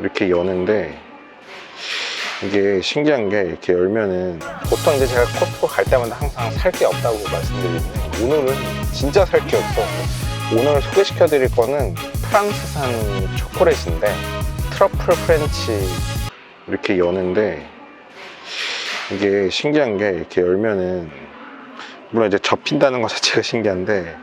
이렇게 여는데 이게 신기한 게 이렇게 열면은 보통 이제 제가 코스코 갈 때마다 항상 살 게 없다고 말씀드리는데 오늘은 진짜 살 게 없어. 오늘 소개시켜 드릴 거는 프랑스산 초콜릿인데 트러플 프렌치 이렇게 여는데 이게 신기한 게 이렇게 열면은 물론 이제 접힌다는 것 자체가 신기한데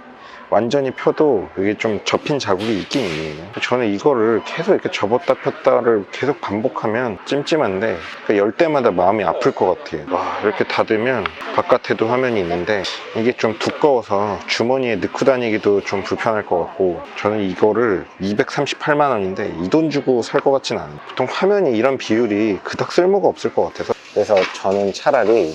완전히 펴도 이게 좀 접힌 자국이 있긴 있네요. 저는 이거를 계속 이렇게 접었다 폈다를 계속 반복하면 찜찜한데 그열 때마다 마음이 아플 것 같아요. 와 이렇게 닫으면 바깥에도 화면이 있는데 이게 좀 두꺼워서 주머니에 넣고 다니기도 좀 불편할 것 같고 저는 이거를 238만 원인데 이 돈 주고 살 것 같진 않아요. 보통 화면이 이런 비율이 그닥 쓸모가 없을 것 같아서 그래서 저는 차라리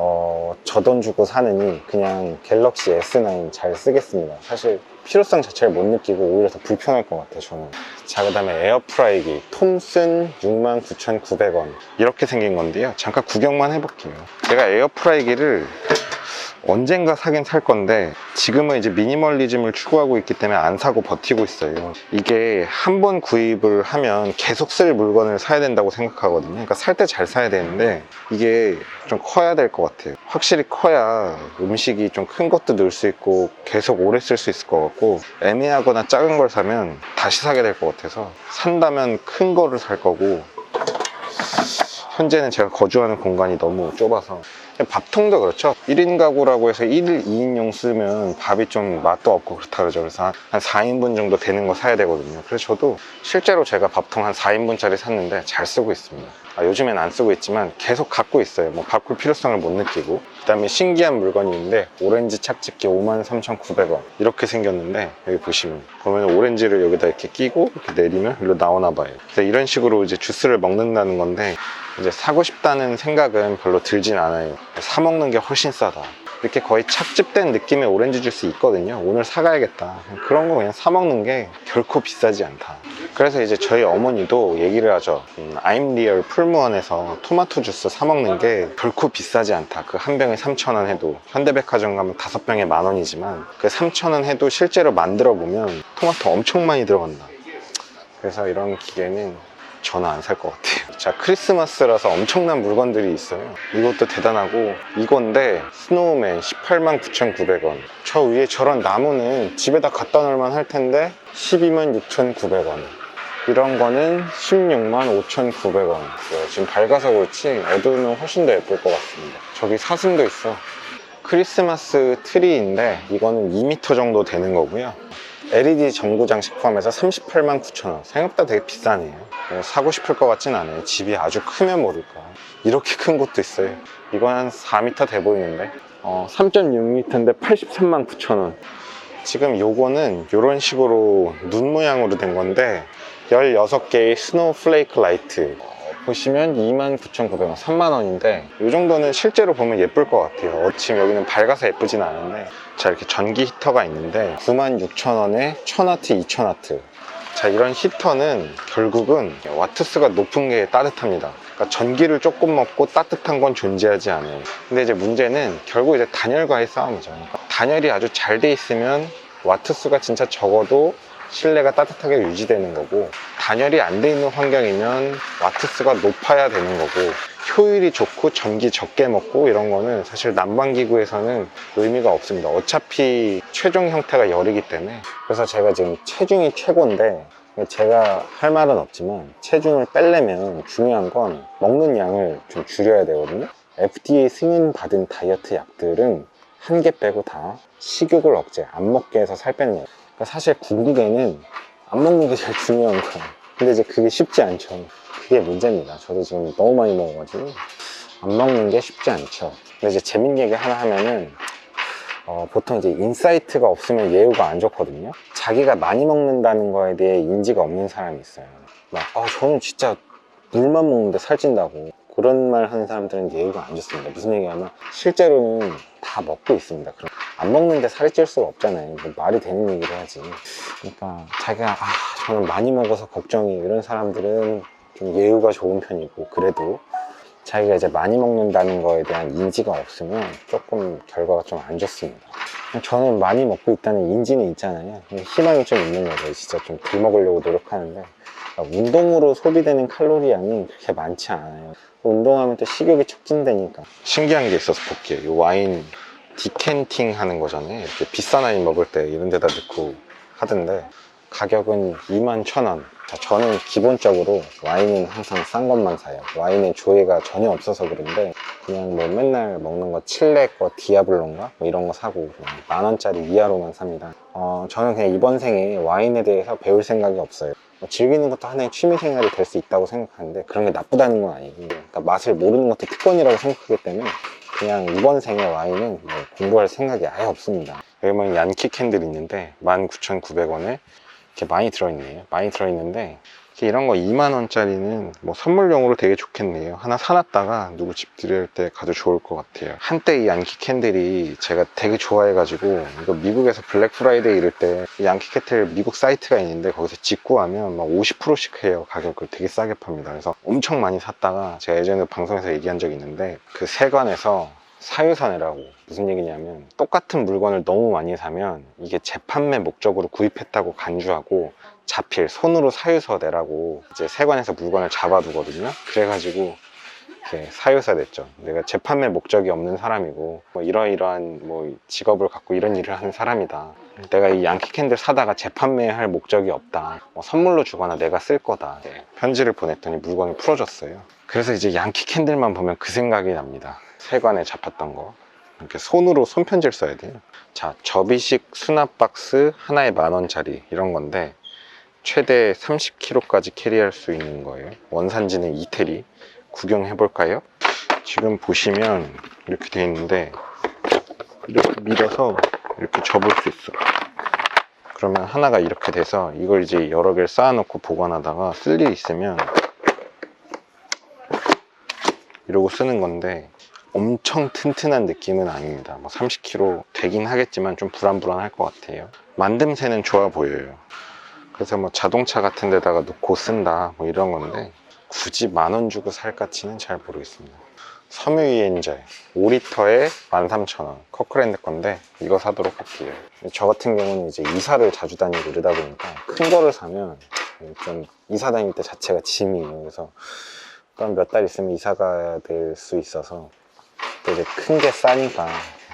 어, 저돈 주고 사느니 그냥 갤럭시 S9 잘 쓰겠습니다. 사실 필요성 자체를 못 느끼고 오히려 더 불편할 것 같아요, 저는. 자, 그 다음에 에어프라이기. 톰슨 69,900원. 이렇게 생긴 건데요. 잠깐 구경만 해볼게요. 제가 에어프라이기를 언젠가 사긴 살 건데 지금은 이제 미니멀리즘을 추구하고 있기 때문에 안 사고 버티고 있어요. 이게 한 번 구입을 하면 계속 쓸 물건을 사야 된다고 생각하거든요. 그러니까 살 때 잘 사야 되는데 이게 좀 커야 될 것 같아요. 확실히 커야 음식이 좀 큰 것도 넣을 수 있고 계속 오래 쓸 수 있을 것 같고 애매하거나 작은 걸 사면 다시 사게 될 것 같아서 산다면 큰 거를 살 거고 현재는 제가 거주하는 공간이 너무 좁아서 밥통도 그렇죠. 1인 가구라고 해서 1일 2인용 쓰면 밥이 좀 맛도 없고 그렇다 그러죠. 그래서 한 4인분 정도 되는 거 사야 되거든요. 그래서 저도 실제로 제가 밥통 한 4인분짜리 샀는데 잘 쓰고 있습니다 아, 요즘엔 안 쓰고 있지만 계속 갖고 있어요 뭐 바꿀 필요성을 못 느끼고 그 다음에 신기한 물건이 있는데 오렌지 착즙기 53,900원 이렇게 생겼는데 여기 보시면 보면 오렌지를 여기다 이렇게 끼고 이렇게 내리면 일로 나오나 봐요 그래서 이런 식으로 이제 주스를 먹는다는 건데 이제 사고 싶다는 생각은 별로 들진 않아요. 사 먹는 게 훨씬 싸다. 이렇게 거의 착즙된 느낌의 오렌지 주스 있거든요. 오늘 사가야겠다. 그런 거 그냥 사 먹는 게 결코 비싸지 않다. 그래서 이제 저희 어머니도 얘기를 하죠. 음, Real 풀무원에서 토마토 주스 사 먹는 게 결코 비싸지 않다. 그 한 병에 3,000원 해도 현대백화점 가면 다섯 병에 만 원이지만 그 3,000원 해도 실제로 만들어 보면 토마토 엄청 많이 들어간다. 그래서 이런 기계는 저는 안 살 것 같아요. 자, 크리스마스라서 엄청난 물건들이 있어요. 이것도 대단하고, 이건데, 스노우맨 18만 9,900원. 저 위에 저런 나무는 집에다 갖다 놓을만 할 텐데, 12만 6,900원. 이런 거는 16만 5,900원. 지금 밝아서 그렇지, 어두우면 훨씬 더 예쁠 것 같습니다. 저기 사슴도 있어. 크리스마스 트리인데, 이거는 2m 정도 되는 거고요. LED 전구 장식 포함해서 38만 9천원. 생각보다 되게 비싸네요. 뭐 사고 싶을 것 같진 않아요. 집이 아주 크면 모를까 이렇게 큰 곳도 있어요. 이건 한 4m 돼 보이는데? 어, 3.6m인데 83만 9천원. 지금 요거는 이런 식으로 눈 모양으로 된 건데 16개의 스노우 플레이크 라이트. 어, 보시면 29,900원, 3만원인데 이 정도는 실제로 보면 예쁠 것 같아요. 어, 지금 여기는 밝아서 예쁘진 않은데 자 이렇게 전기 히터가 있는데 96,000원에 1000와트, 2000와트. 자 이런 히터는 결국은 와트수가 높은 게 따뜻합니다. 그러니까 전기를 조금 먹고 따뜻한 건 존재하지 않아요. 근데 이제 문제는 결국 이제 단열과의 싸움이죠. 그러니까 단열이 아주 잘 돼 있으면 와트수가 진짜 적어도 실내가 따뜻하게 유지되는 거고 단열이 안 돼 있는 환경이면 와트수가 높아야 되는 거고 효율이 좋고 전기 적게 먹고 이런 거는 사실 난방기구에서는 의미가 없습니다. 어차피 최종 형태가 열이기 때문에. 그래서 제가 지금 체중이 최고인데 제가 할 말은 없지만 체중을 빼려면 중요한 건 먹는 양을 좀 줄여야 되거든요. FDA 승인 받은 다이어트 약들은 한 개 빼고 다 식욕을 억제, 안 먹게 해서 살 빼는 거예요 그러니까 사실 궁극에는 안 먹는 게 제일 중요한 거예요. 근데 이제 그게 쉽지 않죠. 그게 문제입니다. 저도 지금 너무 많이 먹어가지고 안 먹는 게 쉽지 않죠. 근데 이제 재밌는 얘기 하나 하면은 어, 보통 이제 인사이트가 없으면 예우가 안 좋거든요. 자기가 많이 먹는다는 거에 대해 인지가 없는 사람이 있어요. 막, 아, 저는 진짜 물만 먹는데 살찐다고. 그런 말 하는 사람들은 예우가 안 좋습니다. 무슨 얘기냐면 실제로는 다 먹고 있습니다. 그럼 안 먹는데 살이 찔 수가 없잖아요. 말이 되는 얘기를 하지. 그러니까 자기가 아 저는 많이 먹어서 걱정이 이런 사람들은 좀 예우가 좋은 편이고 그래도 자기가 이제 많이 먹는다는 거에 대한 인지가 없으면 조금 결과가 좀 안 좋습니다. 저는 많이 먹고 있다는 인지는 있잖아요. 희망이 좀 있는 거죠. 진짜 좀 덜 먹으려고 노력하는데 그러니까 운동으로 소비되는 칼로리 양이 그렇게 많지 않아요. 운동하면 또 식욕이 촉진되니까. 신기한 게 있어서 볼게요. 이 와인 디캔팅 하는 거잖아요. 이렇게 비싼 와인 먹을 때 이런 데다 넣고 하던데 가격은 2만 1천 원. 자, 저는 기본적으로 와인은 항상 싼 것만 사요. 와인에 조예가 전혀 없어서 그런데 그냥 뭐 맨날 먹는 거 칠레 거 디아블로인가 뭐 이런 거 사고 만 원짜리 이하로만 삽니다. 어, 저는 그냥 이번 생에 와인에 대해서 배울 생각이 없어요. 뭐 즐기는 것도 하나의 취미 생활이 될 수 있다고 생각하는데 그런 게 나쁘다는 건 아니고 그러니까 맛을 모르는 것도 특권이라고 생각하기 때문에 그냥 이번 생에 와인은 뭐 공부할 생각이 아예 없습니다. 여기 보면 얀키 캔들 있는데 19,900원에 이렇게 많이 들어있네요. 많이 들어있는데 이렇게 이런 거 2만 원짜리는 뭐 선물용으로 되게 좋겠네요. 하나 사놨다가 누구 집 드릴 때 가도 좋을 것 같아요. 한때 이 양키 캔들이 제가 되게 좋아해가지고 이거 미국에서 블랙 프라이데이 이럴 때이 양키 캔들 미국 사이트가 있는데 거기서 직구하면 막 50%씩 해요. 가격을 되게 싸게 팝니다. 그래서 엄청 많이 샀다가 제가 예전에 방송에서 얘기한 적이 있는데 그 세관에서 사유사내라고 무슨 얘기냐면 똑같은 물건을 너무 많이 사면 이게 재판매 목적으로 구입했다고 간주하고 자필 손으로 사유서 내라고 이제 세관에서 물건을 잡아두거든요. 그래가지고 사유사 냈죠. 내가 재판매 목적이 없는 사람이고 뭐 이러이러한 뭐 직업을 갖고 이런 일을 하는 사람이다. 내가 이 양키 캔들 사다가 재판매할 목적이 없다. 뭐 선물로 주거나 내가 쓸 거다. 네, 편지를 보냈더니 물건을 풀어줬어요. 그래서 이제 양키 캔들만 보면 그 생각이 납니다. 세관에 잡혔던 거. 이렇게 손으로 손편지를 써야 돼요. 자 접이식 수납 박스 하나에 만 원짜리 이런 건데 최대 30kg까지 캐리할 수 있는 거예요 원산지는 이태리 구경해 볼까요? 지금 보시면 이렇게 돼 있는데 이렇게 밀어서 이렇게 접을 수 있어 그러면 하나가 이렇게 돼서 이걸 이제 여러 개를 쌓아놓고 보관하다가 쓸 일이 있으면 이러고 쓰는 건데 엄청 튼튼한 느낌은 아닙니다. 뭐 30kg 되긴 하겠지만 좀 불안불안할 것 같아요. 만듦새는 좋아 보여요. 그래서 뭐 자동차 같은 데다가 놓고 쓴다 뭐 이런 건데 굳이 만 원 주고 살 가치는 잘 모르겠습니다. 섬유유연제 5리터에 13,000원 커크랜드 건데 이거 사도록 할게요. 저 같은 경우는 이제 이사를 자주 다니고 이러다 보니까 큰 거를 사면 좀 이사 다닐 때 자체가 짐이에요. 그래서 그럼 몇 달 있으면 이사 가야 될 수 있어서 또 이제 큰 게 싸니까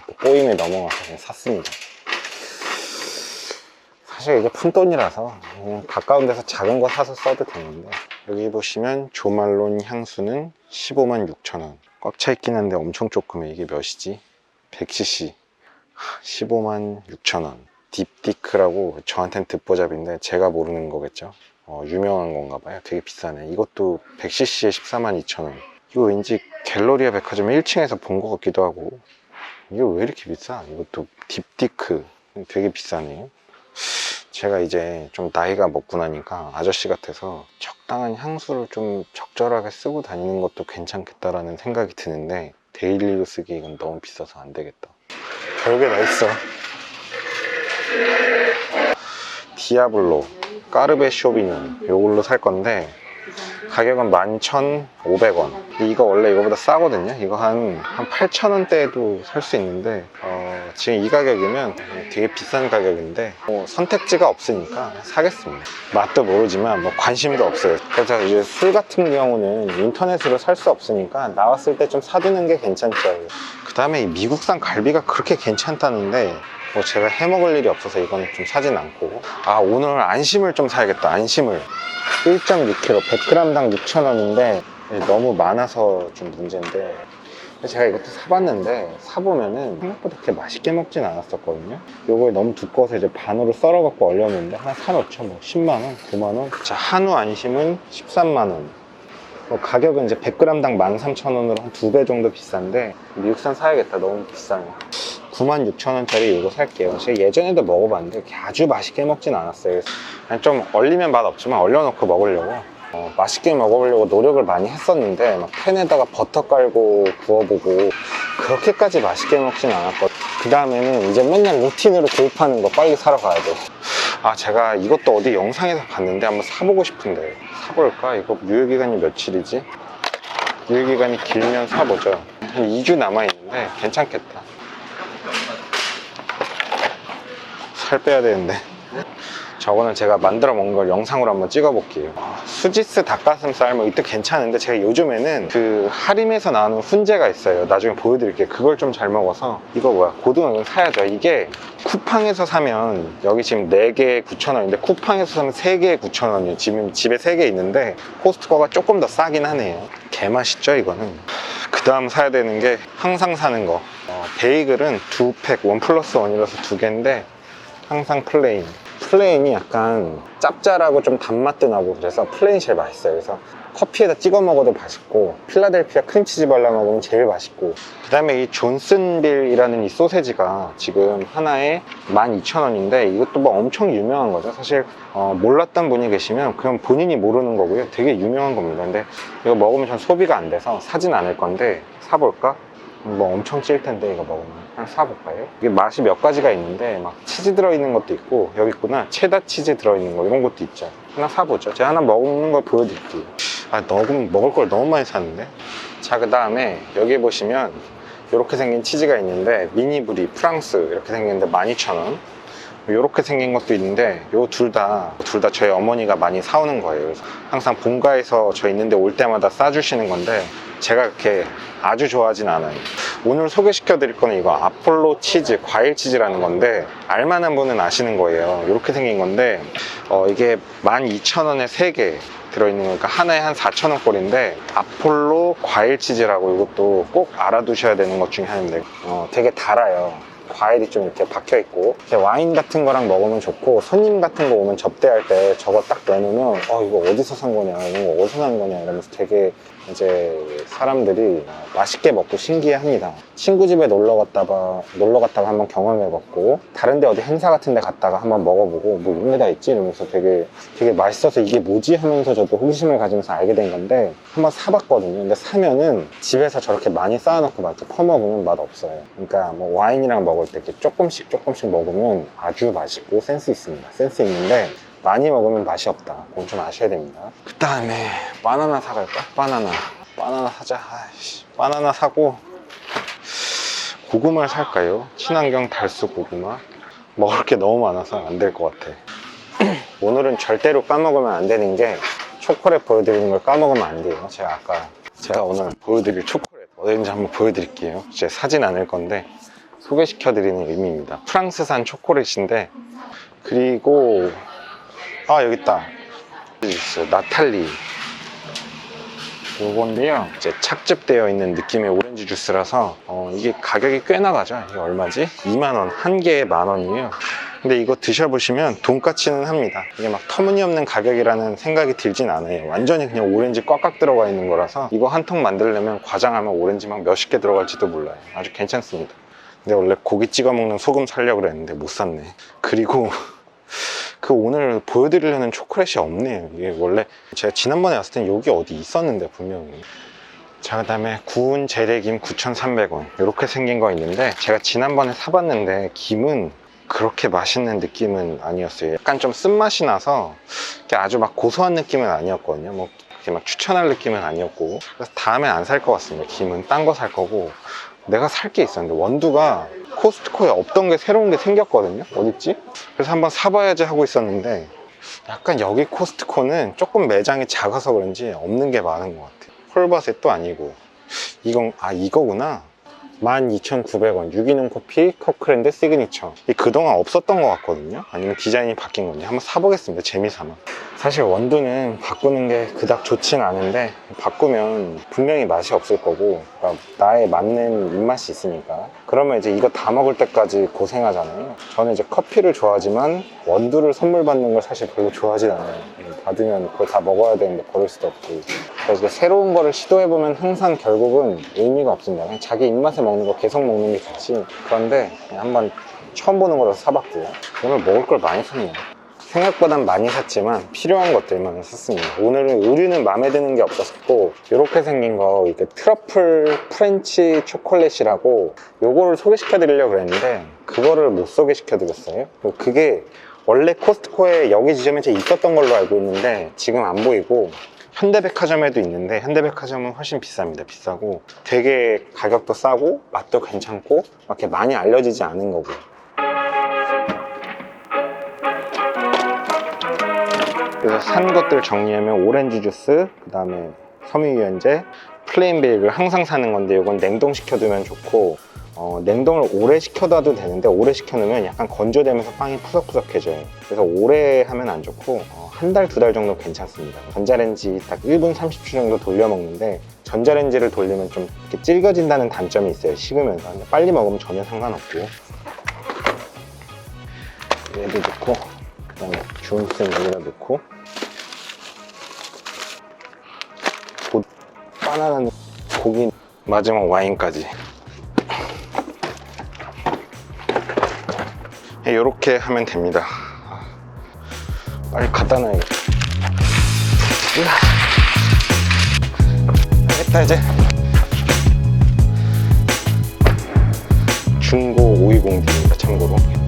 또 꼬임에 넘어가서 그냥 샀습니다. 사실 이게 푼돈이라서 그냥 가까운 데서 작은 거 사서 써도 되는데 여기 보시면 조말론 향수는 15만 6천 원. 꽉 차 있긴 한데 엄청 조그매. 이게 몇이지? 100cc. 15만 6천 원. 딥디크라고 저한텐 듣보잡인데 제가 모르는 거겠죠. 어, 유명한 건가 봐요. 되게 비싸네. 이것도 100cc에 14만 2천 원. 이거 왠지 갤러리아 백화점 1층에서 본 것 같기도 하고. 이거 왜 이렇게 비싸? 이것도 딥디크. 되게 비싸네요. 제가 이제 좀 나이가 먹고 나니까 아저씨 같아서 적당한 향수를 좀 적절하게 쓰고 다니는 것도 괜찮겠다라는 생각이 드는데 데일리로 쓰기 이건 너무 비싸서 안 되겠다. 별게 다 있어. 디아블로 까르베 쇼비뇽 요걸로 살 건데 가격은 11,500원 이거 원래 이거보다 싸거든요 이거 한, 한 8,000원대에도 살 수 있는데 어, 지금 이 가격이면 되게 비싼 가격인데 뭐 선택지가 없으니까 사겠습니다. 맛도 모르지만 뭐 관심도 없어요. 그래서 이제 술 같은 경우는 인터넷으로 살 수 없으니까 나왔을 때 좀 사두는 게 괜찮죠 그 다음에 미국산 갈비가 그렇게 괜찮다는데 뭐 제가 해 먹을 일이 없어서 이거는 좀 사진 않고. 아 오늘 안심을 좀 사야겠다 안심을. 1.6kg 100g당 6,000원인데 너무 많아서 좀 문제인데 제가 이것도 사봤는데 사보면은 생각보다 그렇게 맛있게 먹진 않았었거든요. 요거 너무 두꺼워서 이제 반으로 썰어갖고 얼려놓는데 하나 사놓죠 뭐. 10만원 9만원. 자 한우 안심은 13만원. 뭐 가격은 이제 100g당 13,000원으로 한 두 배 정도 비싼데 미국산 사야겠다. 너무 비싸네. 96,000원짜리 이거 살게요. 제가 예전에도 먹어봤는데 아주 맛있게 먹진 않았어요. 그냥 좀 얼리면 맛 없지만 얼려놓고 먹으려고 어, 맛있게 먹어보려고 노력을 많이 했었는데 막 팬에다가 버터 깔고 구워보고 그렇게까지 맛있게 먹진 않았거든요. 그 다음에는 이제 맨날 루틴으로 구입하는 거 빨리 사러 가야 돼. 아 제가 이것도 어디 영상에서 봤는데 한번 사보고 싶은데 사볼까? 이거 유효기간이 며칠이지? 유효기간이 길면 사보죠. 한 2주 남아있는데 괜찮겠다. 살 빼야 되는데 저거는 제가 만들어 먹은 걸 영상으로 한번 찍어 볼게요. 아, 수지스 닭가슴살 뭐 이때 괜찮은데 제가 요즘에는 그 하림에서 나오는 훈제가 있어요. 나중에 보여드릴게요. 그걸 좀 잘 먹어서 이거 뭐야 고등어 사야죠. 이게 쿠팡에서 사면 여기 지금 4개에 9,000원인데 쿠팡에서 사면 3개에 9,000원이에요. 지금 집에 3개 있는데 코스트코가 조금 더 싸긴 하네요. 개 맛있죠 이거는. 그 다음 사야 되는 게 항상 사는 거. 어, 베이글은 두 팩, 원 플러스 원이라서 두 개인데 항상 플레인. 플레인이 약간 짭짤하고 좀 단맛도 나고 그래서 플레인이 제일 맛있어요. 그래서 커피에다 찍어 먹어도 맛있고 필라델피아 크림치즈 발라 먹으면 제일 맛있고 그 다음에 이 존슨빌이라는 이 소세지가 지금 하나에 12,000원인데 이것도 뭐 엄청 유명한 거죠. 사실 어, 몰랐던 분이 계시면 그냥 본인이 모르는 거고요. 되게 유명한 겁니다. 근데 이거 먹으면 전 소비가 안 돼서 사진 않을 건데 사볼까? 뭐 엄청 찔 텐데 이거 먹으면 그냥 사볼까요? 이게 맛이 몇 가지가 있는데 막 치즈 들어있는 것도 있고 여기 있구나. 체다 치즈 들어있는 거 이런 것도 있죠. 하나 사보죠. 제가 하나 먹는 걸 보여드릴게요. 아 너무 먹을 걸 너무 많이 샀는데? 자 그 다음에 여기 보시면 이렇게 생긴 치즈가 있는데 미니브리 프랑스 이렇게 생겼는데 12,000원. 이렇게 생긴 것도 있는데 요 둘 다 둘 다 저희 어머니가 많이 사오는 거예요. 항상 본가에서 저 있는데 올 때마다 싸주시는 건데 제가 그렇게 아주 좋아하진 않아요. 오늘 소개시켜 드릴 거는 이거 아폴로 치즈 과일 치즈라는 건데 알만한 분은 아시는 거예요. 이렇게 생긴 건데 어, 이게 12,000원에 3개 들어있는 거니까 하나에 한 4,000원 꼴인데 아폴로 과일 치즈라고 이것도 꼭 알아두셔야 되는 것 중에 하나인데 어, 되게 달아요. 과일이 좀 이렇게 박혀 있고. 와인 같은 거랑 먹으면 좋고 손님 같은 거 오면 접대할 때 저거 딱 내놓으면 어 이거 어디서 산 거냐 이거 어디서 산 거냐 이러면서 되게 이제 사람들이 맛있게 먹고 신기해합니다. 친구 집에 놀러 갔다가 놀러 갔다가 한번 경험해봤고 다른데 어디 행사 같은데 갔다가 한번 먹어보고 뭐 이런 게다 있지 이러면서 되게 되게 맛있어서 이게 뭐지 하면서 저도 호기심을 가지면서 알게 된 건데 한번 사봤거든요. 근데 사면은 집에서 저렇게 많이 쌓아놓고 막 이렇게 퍼먹으면 맛 없어요. 그러니까 뭐 와인이랑 먹을 때 이렇게 조금씩 조금씩 먹으면 아주 맛있고 센스 있습니다. 센스 있는데 많이 먹으면 맛이 없다. 그건 좀 아셔야 됩니다. 그 다음에 바나나 사갈까? 바나나. 바나나 사자. 아이씨. 바나나 사고 고구마를 살까요? 친환경 달수 고구마. 먹을 게 너무 많아서 안 될 것 같아. 오늘은 절대로 까먹으면 안 되는 게 초콜릿 보여드리는 걸 까먹으면 안 돼요. 제가 아까 제가 오늘 보여드릴 초콜릿 어딘지 한번 보여드릴게요. 제 사진 않을 건데 소개시켜드리는 의미입니다. 프랑스산 초콜릿인데 그리고 아 여기 있다. 있어 나탈리. 요건데요. 이제 착즙되어 있는 느낌의 오렌지 주스라서 어, 이게 가격이 꽤 나가죠. 이게 얼마지? 2만원 한 개에 만원이에요. 근데 이거 드셔보시면 돈까치는 합니다. 이게 막 터무니없는 가격이라는 생각이 들진 않아요. 완전히 그냥 오렌지 꽉꽉 들어가 있는 거라서 이거 한 통 만들려면 과장하면 오렌지 막 몇십 개 들어갈지도 몰라요. 아주 괜찮습니다. 근데 원래 고기 찍어 먹는 소금 살려고 그랬는데 못 샀네. 그리고 그 오늘 보여드리려는 초콜릿이 없네요. 이게 원래 제가 지난번에 왔을 땐 여기 어디 있었는데 분명히. 자, 그 다음에 구운 재래김 9,300원. 이렇게 생긴 거 있는데 제가 지난번에 사봤는데 김은 그렇게 맛있는 느낌은 아니었어요. 약간 좀 쓴맛이 나서 아주 막 고소한 느낌은 아니었거든요. 뭐 이렇게 막 추천할 느낌은 아니었고. 그래서 다음에 안살 것 같습니다. 김은 딴 거 살 거고. 내가 살 게 있었는데 원두가 코스트코에 없던 게 새로운 게 생겼거든요 어딨지? 그래서 한번 사봐야지 하고 있었는데 약간 여기 코스트코는 조금 매장이 작아서 그런지 없는 게 많은 것 같아요 홀바셋도 아니고 이건 아 이거구나 12,900원 유기농 커피 커크랜드 시그니처 이 그동안 없었던 것 같거든요 아니면 디자인이 바뀐 건지 한번 사보겠습니다 재미삼아 사실 원두는 바꾸는 게 그닥 좋진 않은데 바꾸면 분명히 맛이 없을 거고 그러니까 나에 맞는 입맛이 있으니까. 그러면 이제 이거 다 먹을 때까지 고생하잖아요. 저는 이제 커피를 좋아하지만 원두를 선물 받는 걸 사실 별로 좋아하진 않아요. 받으면 그걸 다 먹어야 되는데 버릴 수도 없고. 그래서 이제 새로운 거를 시도해보면 항상 결국은 의미가 없습니다. 그냥 자기 입맛에 먹는 거 계속 먹는 게 좋지. 그런데 한번 처음 보는 거라서 사봤고요. 오늘 먹을 걸 많이 샀네요 생각보단 많이 샀지만 필요한 것들만 샀습니다. 오늘은 의류는 마음에 드는 게 없었고 이렇게 생긴 거 이게 트러플 프렌치 초콜릿이라고 요거를 소개시켜 드리려고 그랬는데 그거를 못 소개시켜 드렸어요. 그게 원래 코스트코에 여기 지점에 있었던 걸로 알고 있는데 지금 안 보이고 현대백화점에도 있는데 현대백화점은 훨씬 비쌉니다. 비싸고 되게 가격도 싸고 맛도 괜찮고 이렇게 많이 알려지지 않은 거고 그래서 산 것들 정리하면 오렌지 주스, 그 다음에 섬유유연제, 플레인 베이글 항상 사는 건데 이건 냉동시켜두면 좋고 어, 냉동을 오래 시켜둬도 되는데 오래 시켜놓으면 약간 건조되면서 빵이 푸석푸석해져요. 그래서 오래 하면 안 좋고 어, 한 달, 두 달 정도 괜찮습니다. 전자레인지 딱 1분 30초 정도 돌려 먹는데 전자레인지를 돌리면 좀 이렇게 질겨진다는 단점이 있어요. 식으면서. 근데 빨리 먹으면 전혀 상관없고 얘도 넣고 그 다음에 주문쌤 여기다 넣고 바나나 고기 마지막 와인까지. 이렇게 하면 됩니다. 빨리 갖다 놔야겠다. 알겠다 이제. 중고 520D입니다 참고로